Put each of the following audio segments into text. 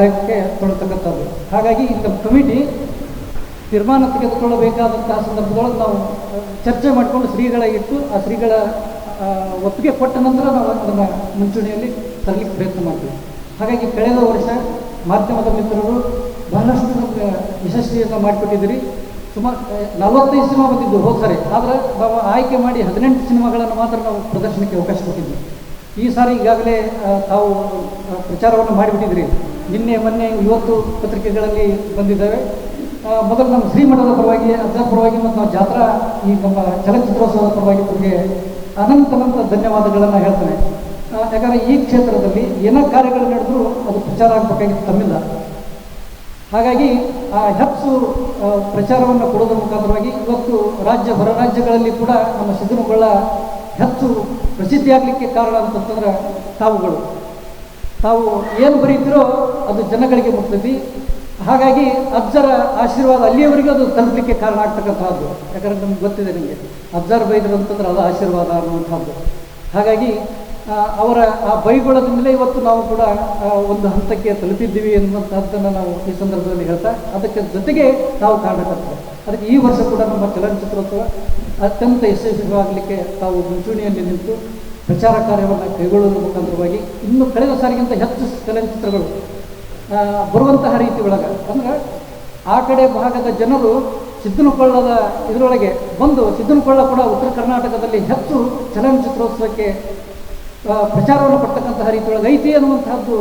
ಕಾರ್ಯಕ್ಕೆ ತೊಡತಕ್ಕಂಥದ್ದು ಹಾಗಾಗಿ ಇಂಥ ಕಮಿಟಿ ತೀರ್ಮಾನ ತೆಗೆದುಕೊಳ್ಳಬೇಕಾದಂತಹ ಸಂದರ್ಭದೊಳಗೆ ನಾವು ಚರ್ಚೆ ಮಾಡಿಕೊಂಡು ಶ್ರೀಗಳ ಇಟ್ಟು ಆ ಶ್ರೀಗಳ ಒಪ್ಪಿಗೆ ಕೊಟ್ಟ ನಂತರ ನಾವು ಅದನ್ನು ಮುಂಚೂಣಿಯಲ್ಲಿ ತರಲಿಕ್ಕೆ ಪ್ರಯತ್ನ ಮಾಡ್ತೀವಿ. ಹಾಗಾಗಿ ಕಳೆದ ವರ್ಷ ಮಾಧ್ಯಮದ ಮಿತ್ರರು ಬಹಳಷ್ಟು ನಮಗೆ ಯಶಸ್ವಿಯನ್ನು ಮಾಡಿಕೊಟ್ಟಿದ್ದೀರಿ. ಸುಮಾರು ನಲವತ್ತೈದು ಸಿನಿಮಾ ಬಂದಿದ್ದು ಹೋದ ಸರಿ ಆದರೆ ನಾವು ಆಯ್ಕೆ ಮಾಡಿ ಹದಿನೆಂಟು ಸಿನಿಮಾಗಳನ್ನು ಮಾತ್ರ ನಾವು ಪ್ರದರ್ಶನಕ್ಕೆ ಅವಕಾಶ ಕೊಟ್ಟಿದ್ದೀವಿ. ಈ ಸಾರಿ ಈಗಾಗಲೇ ತಾವು ಪ್ರಚಾರವನ್ನು ಮಾಡಿಬಿಟ್ಟಿದ್ರಿ ನಿನ್ನೆ, ಮೊನ್ನೆ, ಇವತ್ತು ಪತ್ರಿಕೆಗಳಲ್ಲಿ ಬಂದಿದ್ದಾವೆ. ಮೊದಲು ನಮ್ಮ ಶ್ರೀಮಠದ ಪರವಾಗಿ ಅದರ ಪರವಾಗಿ ಮತ್ತು ನಾವು ಜಾತ್ರಾ, ಈ ನಮ್ಮ ಚಲನಚಿತ್ರೋತ್ಸವದ ಪರವಾಗಿ ನಿಮಗೆ ಅನಂತ ಅನಂತ ಧನ್ಯವಾದಗಳನ್ನು ಹೇಳ್ತೇನೆ. ಯಾಕಂದರೆ ಈ ಕ್ಷೇತ್ರದಲ್ಲಿ ಏನೋ ಕಾರ್ಯಗಳು ನಡೆದರೂ ಅದು ಪ್ರಚಾರ ಆಗಬೇಕಾಗಿತ್ತು ತಮ್ಮಿಲ್ಲ ಹಾಗಾಗಿ ಆ ಹೆಪ್ಸು ಪ್ರಚಾರವನ್ನು ಕೊಡೋದ್ರ ಮುಖಾಂತರವಾಗಿ ಇವತ್ತು ರಾಜ್ಯ, ಹೊರ ರಾಜ್ಯಗಳಲ್ಲಿ ಕೂಡ ನಮ್ಮ ಸಿದ್ದನಗೊಳ್ಳ ಹೆಚ್ಚು ಪ್ರಸಿದ್ಧಿಯಾಗಲಿಕ್ಕೆ ಕಾರಣ ಅಂತಂತಂದ್ರೆ ತಾವುಗಳು. ತಾವು ಏನು ಬರೀತಿರೋ ಅದು ಜನಗಳಿಗೆ ಮುಟ್ತೈತಿ ಹಾಗಾಗಿ ಅಬ್ಜರ ಆಶೀರ್ವಾದ ಅಲ್ಲಿಯವರೆಗೂ ಅದು ತಲುಪಲಿಕ್ಕೆ ಕಾರಣ ಆಗ್ತಕ್ಕಂಥದ್ದು ಯಾಕಂದರೆ ನಮ್ಗೆ ಗೊತ್ತಿದೆ ನಿಮಗೆ. ಅಬ್ಜರ್ ಬೈದರು ಅಂತಂದ್ರೆ ಅದು ಆಶೀರ್ವಾದ ಅನ್ನುವಂಥದ್ದು. ಹಾಗಾಗಿ ಅವರ ಆ ಬೈಗೊಳದಿಂದಲೇ ಇವತ್ತು ನಾವು ಕೂಡ ಒಂದು ಹಂತಕ್ಕೆ ತಲುಪಿದ್ದೀವಿ ಅನ್ನುವಂಥದ್ದನ್ನು ನಾವು ಈ ಸಂದರ್ಭದಲ್ಲಿ ಹೇಳ್ತಾ, ಅದಕ್ಕೆ ಜೊತೆಗೆ ನಾವು ಕಾರಣಕರ್ತರು ಅದಕ್ಕೆ ಈ ವರ್ಷ ಕೂಡ ನಮ್ಮ ಚಲನಚಿತ್ರೋತ್ಸವ ಅತ್ಯಂತ ಯಶಸ್ವಿಯಾಗಲಿಕ್ಕೆ ತಾವು ಮುಂಚೂಣಿಯಲ್ಲಿ ನಿಂತು ಪ್ರಚಾರ ಕಾರ್ಯವನ್ನು ಕೈಗೊಳ್ಳುವುದರ ಮುಖಾಂತರವಾಗಿ ಇನ್ನು ಕಳೆದ ಸಾರಿಗಿಂತ ಹೆಚ್ಚು ಚಲನಚಿತ್ರಗಳು ಬರುವಂತಹ ರೀತಿ ಒಳಗೆ. ಅಂದ್ರೆ ಆ ಕಡೆ ಭಾಗದ ಜನರು ಸಿದ್ದನಕೊಳ್ಳದ ಇದರೊಳಗೆ ಬಂದು ಸಿದ್ದನಕೊಳ್ಳ ಕೂಡ ಉತ್ತರ ಕರ್ನಾಟಕದಲ್ಲಿ ಹೆಚ್ಚು ಚಲನಚಿತ್ರೋತ್ಸವಕ್ಕೆ ಪ್ರಚಾರವನ್ನು ಪಡ್ತಕ್ಕಂತಹ ರೀತಿಯೊಳಗೆ ಐತಿ ಅನ್ನುವಂತಹದ್ದು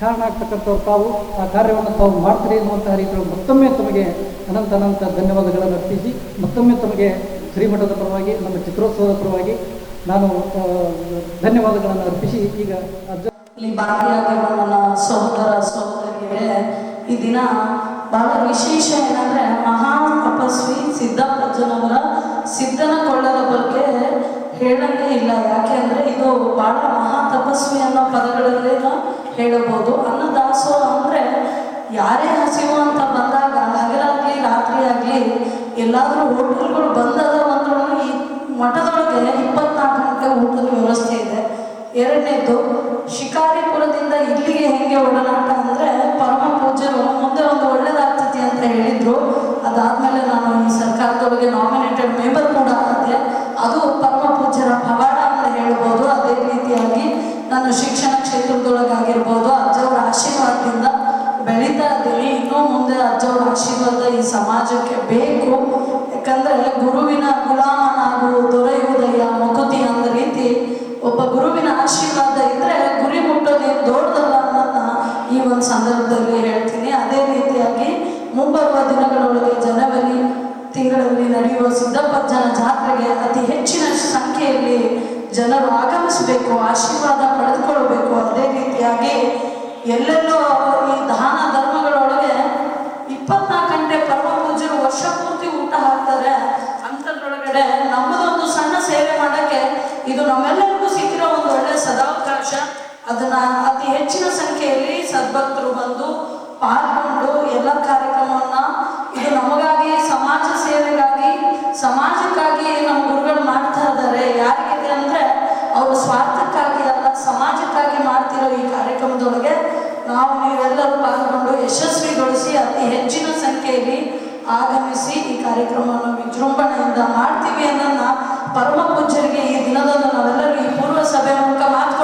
ಕಾರಣ ಆಗ್ತಕ್ಕಂಥವ್ರು ತಾವು. ಆ ಕಾರ್ಯವನ್ನು ತಾವು ಮಾಡ್ತೀರಿ ಅನ್ನುವಂತಹ ರೀತಿಯೊಳಗೆ ಮತ್ತೊಮ್ಮೆ ತಮಗೆ ಅನಂತ ಅನಂತ ಧನ್ಯವಾದಗಳನ್ನು ಅರ್ಪಿಸಿ ಮತ್ತೊಮ್ಮೆ ತಮಗೆ ಶ್ರೀಮಠದ ಪರವಾಗಿ, ನಮ್ಮ ಚಿತ್ರೋತ್ಸವದ ಪರವಾಗಿ ನಾನು ಧನ್ಯವಾದಗಳನ್ನು ಅರ್ಪಿಸಿ ಈಗ ಭಾಗಿಯಾಗಿರುವ ನನ್ನ ಸಹೋದರ ಸಹೋದರಿಯರೇ ಈ ದಿನ ಬಹಳ ವಿಶೇಷ ಏನಂದ್ರೆ ಮಹಾ ತಪಸ್ವಿ ಸಿದ್ದಪ್ಪಜ್ಜನವರ ಸಿದ್ಧನ ಕೊಳ್ಳದ ಬಗ್ಗೆ ಹೇಳಂಗೆ ಇಲ್ಲ. ಯಾಕೆ ಅಂದ್ರೆ ಇದು ಬಹಳ ಮಹಾ ತಪಸ್ವಿ ಅನ್ನೋ ಪದಗಳಲ್ಲಿ ಹೇಳಬಹುದು. ಅನ್ನದಾಸೋಹ ಅಂದ್ರೆ ಯಾರೇ ಹಸಿವು ಅಂತ ಬಂದಾಗ, ಹಗಲಾಗ್ಲಿ ರಾತ್ರಿ ಆಗ್ಲಿ ಎಲ್ಲಾದ್ರೂ ಹೋಟೆಲ್ಗಳು ಈ ಮಠದೊಳಗೆ ಇಪ್ಪತ್ನಾಲ್ಕು ಗಂಟೆ ಊಟದ ವ್ಯವಸ್ಥೆ ಇದೆ. ಎರಡನೇದು, ಶಿಕಾರಿಪುರದಿಂದ ಇಲ್ಲಿಗೆ ಹೆಂಗೆ ಒಡನಾಟ ಅಂದರೆ ಪರಮ ಪೂಜ್ಯರು ಮುಂದೆ ಒಂದು ಒಳ್ಳೇದಾಗ್ತತಿ ಅಂತ ಹೇಳಿದ್ರು. ಅದಾದ್ಮೇಲೆ ನಾನು ಈ ಸರ್ಕಾರದೊಳಗೆ ನಾಮಿನೇಟೆಡ್ ಮೆಂಬರ್ ಕೂಡ ಆದೆ. ಅದು ಪರಮ ಪೂಜ್ಯರ ಪವಾಡ ಅಂತ ಹೇಳ್ಬೋದು. ಅದೇ ರೀತಿಯಾಗಿ ನಾನು ಶಿಕ್ಷಣ ಕ್ಷೇತ್ರದೊಳಗಾಗಿರ್ಬೋದು. ಅಜ್ಜವರ ಆಶೀರ್ವಾದದಿಂದ ಬೆಳೀತಾ ಇದ್ದೀನಿ. ಇನ್ನೂ ಮುಂದೆ ಅಜ್ಜವರ ಆಶೀರ್ವಾದ ಈ ಸಮಾಜಕ್ಕೆ ಬೇಕು. ಯಾಕಂದ್ರೆ ಗುರುವಿನ ಗುಲಾಮನಾಗು ದೊರೆಯುವುದಯ್ಯ ಮಗುತಿ ಅಂದ ರೀತಿ. ಒಬ್ಬ ಗುರುವಿನ ಆಶೀರ್ವಾದ ಇದ್ರೆ ಗುರಿ ಮುಟ್ಟೋದೇನು ದೊಡ್ಡದಲ್ಲ ಅನ್ನೋದನ್ನ ಈ ಒಂದು ಸಂದರ್ಭದಲ್ಲಿ ಹೇಳ್ತೀನಿ. ಅದೇ ರೀತಿಯಾಗಿ ಮುಂಬರುವ ದಿನಗಳೊಳಗೆ ಜನವರಿ ತಿಂಗಳಲ್ಲಿ ನಡೆಯುವ ಸಿದ್ದಪ್ಪಜ್ಜನ ಜಾತ್ರೆಗೆ ಅತಿ ಹೆಚ್ಚಿನ ಸಂಖ್ಯೆಯಲ್ಲಿ ಜನರು ಆಗಮಿಸಬೇಕು. ಆಶೀರ್ವಾದ ಸಮಾಜಕ್ಕಾಗಿ ನಮ್ಮ ಗುರುಗಳು ಮಾಡ್ತಾ ಇದ್ದಾರೆ. ಯಾರಿಗೆ ಅಂದ್ರೆ ಅವರು ಸ್ವಾರ್ಥಕ್ಕಾಗಿ ಅಲ್ಲ, ಸಮಾಜಕ್ಕಾಗಿ ಮಾಡ್ತಿರೋ ಈ ಕಾರ್ಯಕ್ರಮದೊಳಗೆ ನಾವು ನೀವೆಲ್ಲರೂ ಪಾಲ್ಗೊಂಡು ಯಶಸ್ವಿಗೊಳಿಸಿ ಅತಿ ಹೆಚ್ಚಿನ ಸಂಖ್ಯೆಯಲ್ಲಿ ಆಗಮಿಸಿ ಈ ಕಾರ್ಯಕ್ರಮವನ್ನು ವಿಜೃಂಭಣೆಯಿಂದ ಮಾಡ್ತೀವಿ ಅನ್ನೋದನ್ನ ಪರಮ ಪೂಜ್ಯರಿಗೆ ಈ ದಿನದಂದು ನಾವೆಲ್ಲರೂ ಈ ಪೂರ್ವ ಸಭೆ ಮೂಲಕ ಮಾತು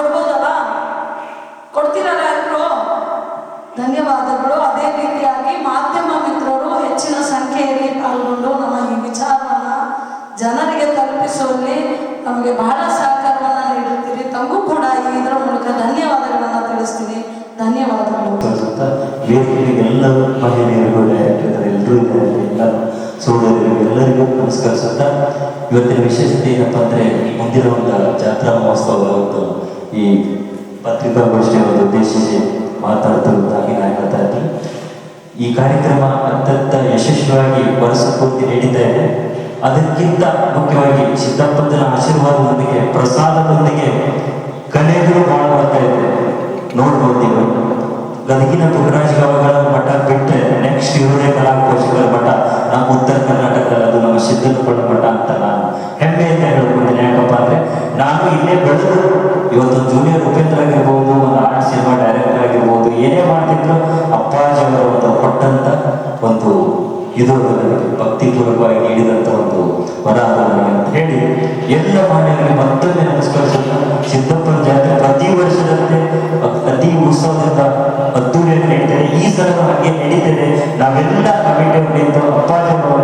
ನಮಗೆ ಬಹಳ ಸಹಕಾರವನ್ನು ನೀಡುತ್ತೀರಿ. ತಮಗೂ ಕೂಡ ಇದರ ಮೂಲಕ ಧನ್ಯವಾದಗಳನ್ನು ತಿಳಿಸ್ತೀನಿ. ಧನ್ಯವಾದಗಳು. ಎಲ್ಲ ಮಹಿಳೆಯರಿಗೂ ಯಾಕಂದರೆ ಎಲ್ಲ ಎಲ್ಲರಿಗೂ ನಮಸ್ಕರಿಸುತ್ತಾ ಇವತ್ತಿನ ವಿಶೇಷತೆ ಏನಪ್ಪಾ ಅಂದರೆ ಮುಂದಿನ ಒಂದು ಜಾತ್ರಾ ಮಹೋತ್ಸವ ಒಂದು ಈ ಪತ್ರಿಕಾಗೋಷ್ಠಿಯನ್ನು ಉದ್ದೇಶಿಸಿ ಮಾತಾಡ್ತಿರುವುದಾಗಿ ನಾನು ಹೇಳ್ತಾ ಇದ್ದೀನಿ. ಈ ಕಾರ್ಯಕ್ರಮ ಅತ್ಯಂತ ಯಶಸ್ವಿಯಾಗಿ ವರ್ಷ ಪೂರ್ತಿ ಇದೆ ಅದಕ್ಕಿಂತ ಮುಖ್ಯವಾಗಿ ಸಿದ್ದಪ್ಪನ ಆಶೀರ್ವಾದದೊಂದಿಗೆ, ಪ್ರಸಾದದೊಂದಿಗೆ ಕಲೆಗಳು ಬಹಳ ಬರ್ತಾ ಇದೆ. ನೋಡ್ಬೋದು ನೀವು ಗದಗಿನ ಗವಗಳ ಮಠ ಬಿಟ್ಟರೆ ನೆಕ್ಸ್ಟ್ ಇವರೇ ಕಲಾಕೋಶಗಳ ಮಠ. ನಮ್ಮ ಉತ್ತರ ಕರ್ನಾಟಕದಲ್ಲಿ ಅದು ನಮ್ಮ ಸಿದ್ದನಕೊಳ್ಳ ಮಠ ಅಂತ ನಾನು ಹೆಮ್ಮೆಯಿಂದ ಹೇಳ್ಕೊಂಡಿದ್ದೀನಿ ಯಾಕಪ್ಪ ಅಂದ್ರೆ ನಾನು ಇಲ್ಲೇ ಬೆಳೆದು ಇವತ್ತು ಜೂನಿಯರ್ ಉಪೇಂದ್ರ ಆಗಿರ್ಬೋದು, ಒಂದು ಆರ್ಟ್ ಸಿನಿಮಾ ಡೈರೆಕ್ಟರ್ ಆಗಿರ್ಬೋದು, ಏನೇ ಮಾಡ್ತಿದ್ರು ಅಪ್ಪಾಜಿಯವರ ಒಂದು ಕೊಟ್ಟಂತ ಒಂದು ಇದು ಭಕ್ತಿಪೂರ್ವಕವಾಗಿ ನೀಡಿದಂಥ ಒಂದು ವರ ಅಂತ ಹೇಳಿ ಎಲ್ಲ ಮಾನ್ಯರಿಗೆ ಮತ್ತೊಮ್ಮೆ ನಮಸ್ಕರಿಸುತ್ತಾ ಸಿದ್ದಪ್ಪನ ಜಾತ್ರೆ ಪ್ರತಿ ವರ್ಷದಂತೆ ಅತಿ ಉತ್ಸವದಿಂದ ಅದ್ದೂರಿಯನ್ನು ನಡೀತದೆ. ಈ ಸಲ ಹಾಗೆ ನಡೀತದೆ. ನಾವೆಲ್ಲ ಕಮಿಟಿ ನಿಂತು ಅಪ್ಪಾಜಿಯವರ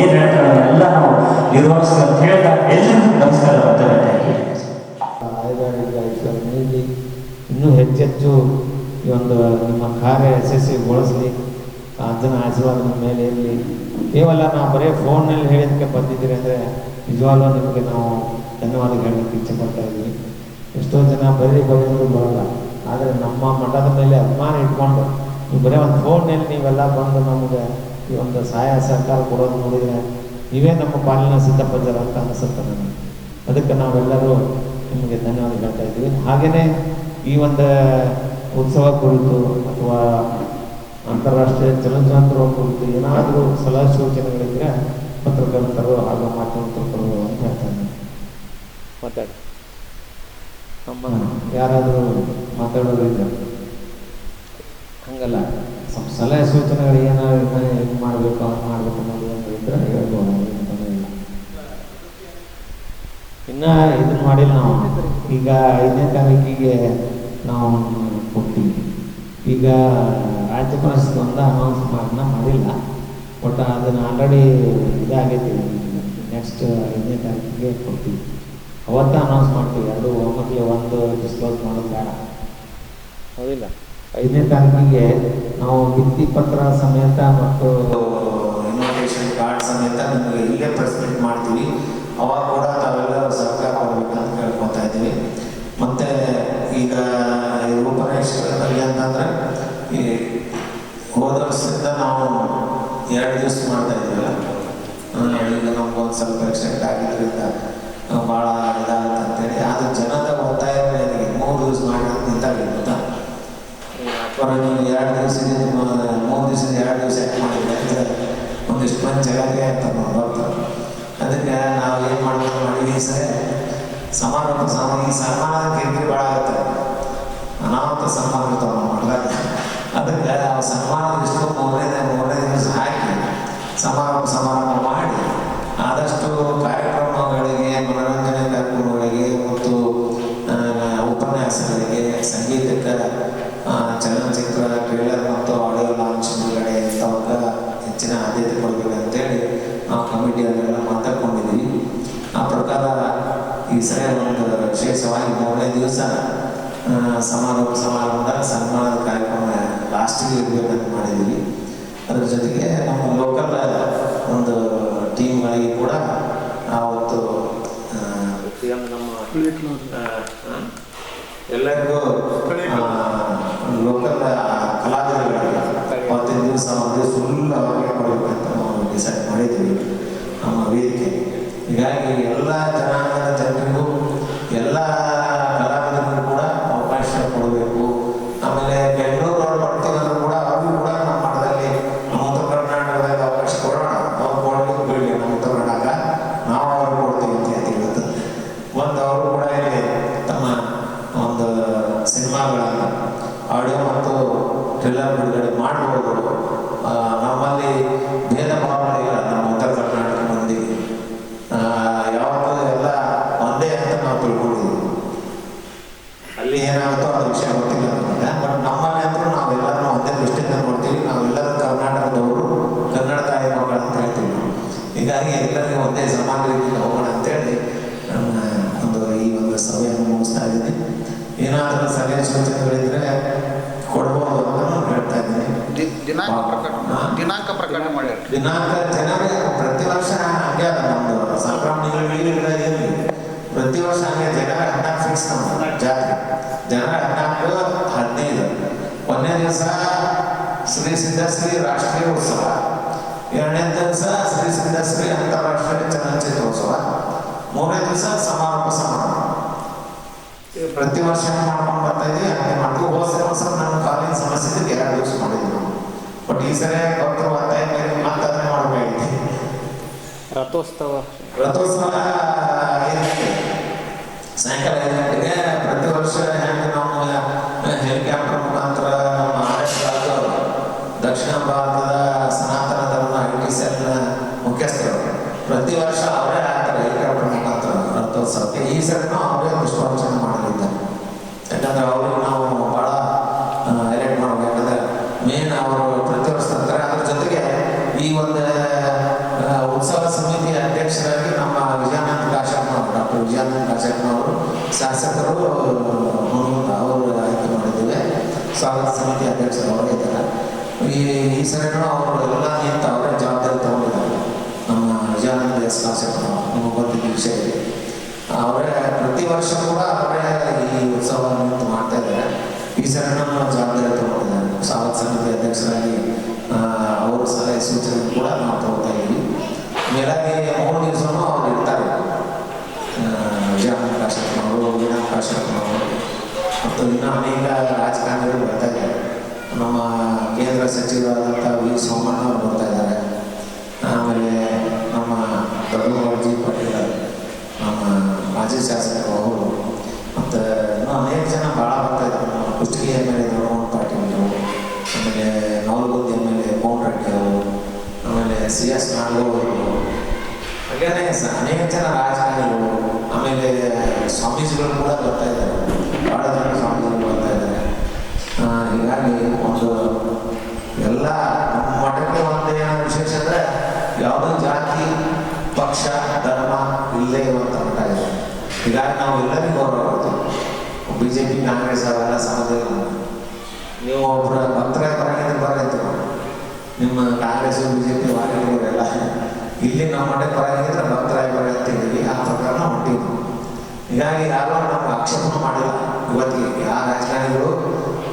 ಏನ್ ಹೇಳ್ತಾರೆ ಎಲ್ಲ ನಾವು ನಿರ್ವಹಿಸ್ತಾ ಅಂತ ಹೇಳ್ತಾ ಎಲ್ಲರಿಗೂ ನಮಸ್ಕಾರ ನೀಡಿ ಇನ್ನೂ ಹೆಚ್ಚೆಚ್ಚು ಈ ಒಂದು ನಿಮ್ಮ ಕಾರ್ಯ ಯಶಸ್ವಿಗೊಳಿಸಲಿ ಅದನ್ನ ಆಶೀರ್ವಾದ ನಮ್ಮ ಮೇಲೆ ಇರಲಿ. ಕೇವಲ ನಾವು ಬರೀ ಫೋನ್ನಲ್ಲಿ ಹೇಳಿದ್ದಕ್ಕೆ ಬಂದಿದ್ದೀರಿ ಅಂದರೆ ನಿಜವಾಗ್ಲೂ ನಿಮಗೆ ನಾವು ಧನ್ಯವಾದ ಹೇಳಲಿಕ್ಕೆ ಇಚ್ಛೆ ಪಡ್ತಾ ಇದ್ವಿ. ಎಷ್ಟೋ ಜನ ಬರೀ ಬರೆಯೋದು ಬರಲ್ಲ. ಆದರೆ ನಮ್ಮ ಮಠದ ಮೇಲೆ ಅಭಿಮಾನ ಇಟ್ಕೊಂಡು ನೀವು ಬರೀ ಒಂದು ಫೋನ್ನಲ್ಲಿ ನೀವೆಲ್ಲ ಬಂದು ನಮಗೆ ಈ ಒಂದು ಸಹಾಯ ಸಹಕಾರ ಕೊಡೋದು ನೋಡಿದರೆ ನೀವೇ ನಮ್ಮ ಪಾಲಿನ ಸಿದ್ಧಪಂಜರ ಅಂತ ಅನಿಸುತ್ತೆ ನನಗೆ ಅದಕ್ಕೆ ನಾವೆಲ್ಲರೂ ನಿಮಗೆ ಧನ್ಯವಾದ ಹೇಳ್ತಾ ಇದ್ದೀವಿ. ಹಾಗೆಯೇ ಈ ಒಂದು ಉತ್ಸವ ಕುರಿತು ಅಥವಾ ಅಂತಾರಾಷ್ಟ್ರೀಯ ಚಲನಚಿತ್ರ ಕುರಿತು ಏನಾದರೂ ಸಲಹೆ ಸೂಚನೆಗಳಿದ್ರೆ ಪತ್ರಕರ್ತರು ಹಾಗೂ ಮಾಧ್ಯಮಕರ್ತರು ಅಂತ ಹೇಳ್ತಾನೆ ಮಾತಾಡಿ. ನಮ್ಮ ಯಾರಾದರೂ ಮಾತಾಡೋದಿದ್ರೆ ಹಂಗಲ್ಲ. ಸ್ವಲ್ಪ ಸಲಹೆ ಸೂಚನೆಗಳು ಏನಾದ್ರು ಹೆಂಗ್ ಮಾಡ್ಬೇಕು ಮಾಡಬೇಕು ಮಾಡ್ಬೇಕು ಅನ್ನೋದು ಏನಾದ್ರು ಇದ್ರೆ ಹೇಳ್ಬೋದು ಇಲ್ಲ. ಇನ್ನ ಇದನ್ನ ಮಾಡಿಲ್ಲ ನಾವು. ಈಗ ಐದನೇ ತಾರೀಕಿಗೆ ನಾವು ಕೊಡ್ತೀವಿ ಈಗ ರಾಜ್ಯ ಒಂದು ಅನೌನ್ಸ್ ಮಾಡನ್ನ ಮಾಡಿಲ್ಲ. ಬಟ್ ಅದನ್ನು ಆಲ್ರೆಡಿ ಇದಾಗೈತಿ. ನೆಕ್ಸ್ಟ್ ಐದನೇ ತಾರೀಕಿಗೆ ಕೊಡ್ತೀವಿ. ಅವತ್ತ ಅನೌನ್ಸ್ ಮಾಡ್ತೀವಿ. ಎರಡು ಒಮ್ಮಕ್ಲೆ ಒಂದು ಡಿಸ್ಕ್ಲೋಸ್ ಮಾಡೋದು ಬೇಡ. ಹೌದಿಲ್ಲ. ಐದನೇ ತಾರೀಕಿಗೆ ನಾವು ಭಿತ್ತಿ ಪತ್ರ ಸಮೇತ ಮತ್ತು ಇನ್ವಿಟೇಷನ್ ಕಾರ್ಡ್ ಸಮೇತ ನಿಮಗೆ ಇಲ್ಲೇ ಪ್ರೆಸೆಂಟ್ ಮಾಡ್ತೀವಿ. ಅವಾಗ ಕೂಡ ತಾವೆಲ್ಲ ಸಹಕಾರ ಕೊಡ್ಬೇಕಂತ ಕೇಳ್ಕೊತಾ ಇದ್ದೀವಿ ಮತ್ತೆ ಈಗ ಈ ರೂಪನೇಶ್ವರದಲ್ಲಿ ಅಂತಂದ್ರೆ ಈ ಹೋದ ವರ್ಷದಿಂದ ನಾವು ಎರಡು ದಿವಸ ಮಾಡ್ತಾ ಇದ್ದೀವಲ್ಲ ಆ, ಈಗ ನಮ್ಗೆ ಒಂದು ಸ್ವಲ್ಪ ಎಕ್ಸ್ಟೆಂಟ್ ಆಗಿದ್ದರಿಂದ ಭಾಳ ಇದಾಗುತ್ತೆ ಅಂತೇಳಿ ಆದ್ರೆ ಜನದ ಒತ್ತಾಯ ನನಗೆ ಮೂರು ದಿವಸ ಮಾಡಿ ಅಂತ ನಿಂತಾಗ ಗೊತ್ತಾ? ಪರ ನೀವು ಎರಡು ದಿವಸ ಮೂರು ದಿವಸ ಎರಡು ದಿವಸ ಯಾಕೆ ಮಾಡಿದ್ರೆ ಅಂತ ಒಂದಿಷ್ಟು ಮಂದಿ ಜಗತ್ತಿಗೆ ಅಂತ ಬರ್ತಾರೆ. ಅದಕ್ಕೆ ನಾವು ಏನು ಮಾಡ್ಬೇಕು ಮಾಡಿದೀವಿ ಸರಿ ಸಮಾರಂಭ ಸಮ ಈ ಸನ್ಮಾನ ಕಿರಿಕಿರಿ ಭಾಳ ಆಗುತ್ತೆ. ಅನಾಹುತ ಸನ್ಮಾನ ಇರ್ತಾವೆ ನಮ್ಮ ಮಠದಾಗ ಅದಕ್ಕೆ ಸನ್ಮಾನ ಇಷ್ಟು ಮೂರನೇ ಮೂರನೇ ದಿವಸ ಹಾಕಿ ಸಮಾರಂಭ ಸಮಾರಂಭ ಮಾಡಿ ವಿಶೇಷವಾಗಿ ದಿವಸ ಸಮಾರೋಪ ಸಮಾರಂಭ ಸನ್ಮಾನದ ಕಾರ್ಯಕ್ರಮ ಲಾಸ್ಟಿಗೆ ಇರಬೇಕಂತ ಮಾಡಿದ್ದೀವಿ ಅದ್ರ ಜೊತೆಗೆ ನಮ್ಮ ಲೋಕಲ್ ಒಂದು ಟೀಮ್ಗಳಿಗೆ ಕೂಡ ಆವತ್ತು ಎಲ್ಲರಿಗೂ ಲೋಕಲ್ ಕಲಾವಿದರುಗಳಿಗೆ ಅವತ್ತಿನ ದಿವಸ ಒಂದು ಫುಲ್ ಅವ್ರಿಗೆ ಕೊಡಬೇಕಂತ ನಾವು ಡಿಸೈಡ್ ಮಾಡಿದ್ದೀವಿ ನಮ್ಮ ವೇದಿಕೆ ಹೀಗಾಗಿ ಎಲ್ಲ ಜನಾಂಗದ ಜನರಿಗೂ ಮಾಡ್ಬೋದು ನಮ್ಮಲ್ಲಿ ಭೇದ ಭಾವನೆ ಇಲ್ಲ ನಮ್ಮ ಉತ್ತರ ಕರ್ನಾಟಕ ಮಂದಿಗೆ ಯಾವತ್ತೂ ಎಲ್ಲ ಒಂದೇ ಅಂತ ನಾವು ತಿಳ್ಕೊಂಡಿದ್ದೀವಿ. ಅಲ್ಲಿ ಏನಾಗುತ್ತೋ ಅದು ವಿಷಯ ಗೊತ್ತಿಲ್ಲ ಬಟ್ ನಮ್ಮಲ್ಲಿ ಅಂತೂ ನಾವೆಲ್ಲರೂ ಒಂದೇ ದೃಷ್ಟಿಯಿಂದ ನೋಡ್ತೀವಿ. ನಾವೆಲ್ಲರೂ ಕರ್ನಾಟಕದವರು, ಕನ್ನಡ ತಾಯಿ ಮಕ್ಕಳು ಅಂತ ಹೇಳ್ತೀವಿ. ಹೀಗಾಗಿ ಎಲ್ಲರಿಗೂ ಒಂದೇ ಸಮಾನ ರೀತಿಯಿಂದ ಹೋಗೋಣ ಅಂತೇಳಿ ನನ್ನ ಒಂದು ಈ ಒಂದು ಸಭೆಯನ್ನು ಮುಗಿಸ್ತಾ ಇದ್ದೀನಿ. ಏನಾದರೂ ಸಲಹೆ ಸೂಚನೆಗಳಿದ್ರೆ ದಿನಾಂಕ ಪ್ರಕಟ ದಿನಾಂಕ ಪ್ರಕಟ ಮಾಡಿ ದಿನಾಂಕ ಜನವರಿ, ಪ್ರತಿ ವರ್ಷ ಹಂಗೆ ಅದ ನಮ್ದು. ಸಂಕ್ರಮಣೆಗಳು ಪ್ರತಿ ವರ್ಷ ಹಂಗೆ ಜನವರಿ ಹದಿನಾಲ್ಕು ಫಿಕ್ಸ್ ಜಾತ್ರೆ. ಜನವರಿ ಹದಿನಾಲ್ಕು ಹದಿನೈದು. ಒಂದನೇ ದಿವಸ ಶ್ರೀ ಸಿದ್ಧಶ್ರೀ ರಾಷ್ಟ್ರೀಯ ಉತ್ಸವ. ಎರಡನೇ ದಿವಸ ಶ್ರೀ ಸಿದ್ಧಶ್ರೀ ಅಂತಾರಾಷ್ಟ್ರೀಯ ಚಲನಚಿತ್ರೋತ್ಸವ. ಮೂರನೇ ದಿವಸ ಸಮಾರೋಪ ಸಮಾರಂಭ. ಪ್ರತಿ ವರ್ಷ ಮಾಡ್ಕೊಂಡು ಬರ್ತಾ ಇದೀವಿ? ಹಂಗೆ ಮಾಡ್ತೀವಿ. ಹೋದ ವರ್ಷ ನಮ್ಮ ಕಾಲಿನ ಸಮಸ್ಯೆ ಎರಡು ದಿವಸ ಬಟ್ ಈ ಸರಿ ಒತ್ತಾಯ ಮೇಲೆ ಮತ್ತೆ ಅದನ್ನೇ ಮಾಡಬೇಕಾಗಿದೆ ರಥೋತ್ಸವ. ರಥೋತ್ಸವ ಸಾಯಂಕಾಲ ಐದು ಪ್ರತಿ ವರ್ಷ ಹೆಂಗೆ ನಾವು ಹೆಲಿಕಾಪ್ಟರ್ ಮುಖಾಂತರ ಮಹಾರಾಷ್ಟ್ರ ದಕ್ಷಿಣ ಭಾರತದ ಸನಾತನ ಧರ್ಮ ಐ ಟಿ ಸೆಲ್ ಮುಖ್ಯಸ್ಥರು ಪ್ರತಿ ವರ್ಷ ಅವರೇ ಆಗ್ತಾರೆ ಹೆಲಿಕಾಪ್ಟರ್ ಮುಖಾಂತರ ರಥೋತ್ಸವಕ್ಕೆ. ಈ ಸರಿನೂ ಅವರೇ ಪುಷ್ಪಾರ್ಚನೆ ಮಾಡಲಿದ್ದಾರೆ. ಸ್ವಾಗತ ಸಮಿತಿ ಅಧ್ಯಕ್ಷರು ಅವರೇ ಇದ್ದಾರೆ. ಈ ಈ ಸರಿನೂ ಅವರು ಎಲ್ಲ ನಿಂತ ಅವರೇ ಜವಾಬ್ದಾರಿ ತಗೊಂಡಿದ್ದಾರೆ. ನಮ್ಮ ವಿಜಯಾನಂದ ಎಸ್ ಕಾಶ್ಯಪ್ನವರು ನಿಮಗೆ ಗೊತ್ತಿದ್ದ ವಿಷಯ ಅವರೇ ಪ್ರತಿ ವರ್ಷ ಕೂಡ ಅವರೇ ಈ ಉತ್ಸವವನ್ನು ಮಾಡ್ತಾ ಇದ್ದಾರೆ. ಈ ಸರಿನೂ ಜವಾಬ್ದಾರಿ ತಗೊಂಡಿದ್ದಾರೆ. ಸಾಲ ಸಮಿತಿ ಅಧ್ಯಕ್ಷರಾಗಿ ಅವ್ರ ಸಲಹೆ ಸೂಚನೆ ಕೂಡ ನಾವು ತಗೋತಾ ಇದ್ದೀವಿ. ಮೇಲಾಗಿ ಮೂರು ದಿವಸನೂ ಅವ್ರು ಇರ್ತಾರೆ. ವಿಜಯಾನಂದ ಅವರು ವೀಣಾ ಕಾಶ್ಯಪ್ನವರು ಮತ್ತು ಇನ್ನು ಅನೇಕ ರಾಜಕಾರಣಿಗಳು ಬರ್ತಾ ಇದ್ದಾರೆ ನಮ್ಮ ಕೇಂದ್ರ ಸಚಿವರಾದಂಥ ವಿ ಸೋಮಣ್ಣ ಅವರು ಬರ್ತಾ ಇದ್ದಾರೆ ಆಮೇಲೆ ನಮ್ಮ ದೊಡ್ಡಮೌರ್ಜಿ ಪಾಟೀಲ್ ನಮ್ಮ ಮಾಜಿ ಶಾಸಕರು ಅವರು ಮತ್ತು ಇನ್ನೂ ಅನೇಕ ಜನ ಭಾಳ ಬರ್ತಾ ಇದ್ದಾರೆ ನಮ್ಮ Kushtagi M L A Doddamohan Patil ಆಮೇಲೆ Navalagundi M L A Mohan Reddy ಅವರು ಆಮೇಲೆ ಸಿ ಎಸ್ ನಾಗೂರು ಅವರು ಹಾಗೆ ಅನೇಕ ಜನ ರಾಜಕಾರಣಿಗಳು ಆಮೇಲೆ ಸ್ವಾಮೀಜಿಗಳು ಕೂಡ ಬರ್ತಾ ಇದ್ದಾರೆ ಭಾಳ ಜನ ಸ್ವಾಮೀಜಿಗಳು ಬರ್ತಾ ಇದ್ದಾರೆ. ಹೀಗಾಗಿ ಒಂದು ಎಲ್ಲ ನಮ್ಮ ಮಠಕ್ಕೆ ಒಂದು ಏನೋ ವಿಶೇಷ ಅಂದರೆ ಯಾವುದೋ ಜಾತಿ, ಪಕ್ಷ, ಧರ್ಮ ಇಲ್ಲೇ ಇರುವಂಥ ಮಠ ಇದೆ. ಹೀಗಾಗಿ ನಾವು ಎಲ್ಲರಿಗೂ ಗೌರವ ಕೊಡ್ತೀವಿ. ಬಿ ಜೆ ಪಿ ಕಾಂಗ್ರೆಸ್ ಅವೆಲ್ಲ ಸಂಬಂಧ ಇಲ್ಲ ನೀವು ಒಬ್ಬರ ಭಕ್ತರ ಬರಂಗಿದ್ರೆ ಬರೈತೆ ನಿಮ್ಮ ಕಾಂಗ್ರೆಸ್ ಬಿ ಜೆ ಪಿ ವಾರಿಯವರೆಲ್ಲ ಇಲ್ಲಿ ನಮ್ಮ ಮಠಕ್ಕೆ ಬರಂಗಿದ್ರೆ ಭಕ್ತರಾಗಿ ಬರತ್ತೀವಿ ಆ ಪ್ರಕಾರ ನಾವು ಹೀಗಾಗಿ ಯಾರು ನಾವು ಆಕ್ಷೇಪಣೆ ಮಾಡಿಲ್ಲ. ಇವತ್ತಿಗೆ ಯಾವ ರಾಜಕಾರಣಿಗಳು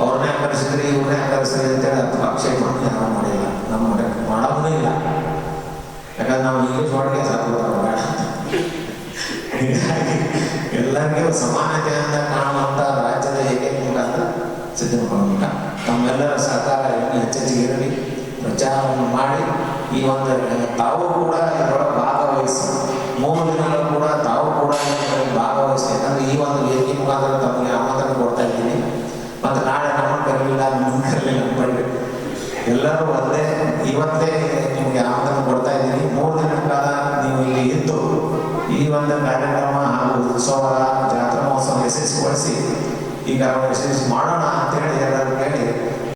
ಅವ್ರನ್ನೇ ಪರಿಸ್ಥಿತಿ ಇವ್ರನ್ನೇ ಕರೆಸಿದ್ರಿ ಅಂತೇಳಿ ಅಥವಾ ಆಕ್ಷೇಪಣೆ ಯಾರು ಮಾಡಿಲ್ಲ. ನಮ್ಮ ಮಾಡೋದೂ ಇಲ್ಲ. ಯಾಕಂದ್ರೆ ನಾವು ಇಂಗ್ಲೀಷ್ ಒಳಗೆ ಸಾಕೋದು ಬೇಡ ಹೀಗಾಗಿ ಎಲ್ಲರಿಗೂ ಸಮಾನತೆಯಿಂದ ಕಾಣುವಂಥ ರಾಜ್ಯದ ಹೇಗೆ ಅಂದ್ರೆ ಸಿದ್ದರಾಮಯ್ಯ ತಮ್ಮೆಲ್ಲರ ಸಹಕಾರ ಇನ್ನೂ ಹೆಚ್ಚೆಚ್ಚಿಗೆ ಇರಲಿ. ಪ್ರಚಾರವನ್ನು ಮಾಡಿ ಈ ಒಂದು ತಾವು ಕೂಡ ಇದರೊಳಗೆ ಭಾಗವಹಿಸಿ ಎಲ್ಲರೂ ಅಲ್ಲದೆ ಇವತ್ತೇ ನಿಮಗೆ ಆಮಂತ್ರಣ ಕೊಡ್ತಾ ಇದ್ದೀನಿ. ಮೂರು ದಿನಗಳ ಕಾಲ ನೀವು ಇಲ್ಲಿ ಇದ್ದು ಈ ಒಂದು ಕಾರ್ಯಕ್ರಮ ಹಾಗೂ ಉತ್ಸವ, ಜಾತ್ರಾ ಮಹೋತ್ಸವ ಯಶಸ್ವಿಗೊಳಿಸಿ ಈಗ ಯಶಸ್ವಿ ಮಾಡೋಣ ಅಂತೇಳಿ ಎಲ್ಲರೂ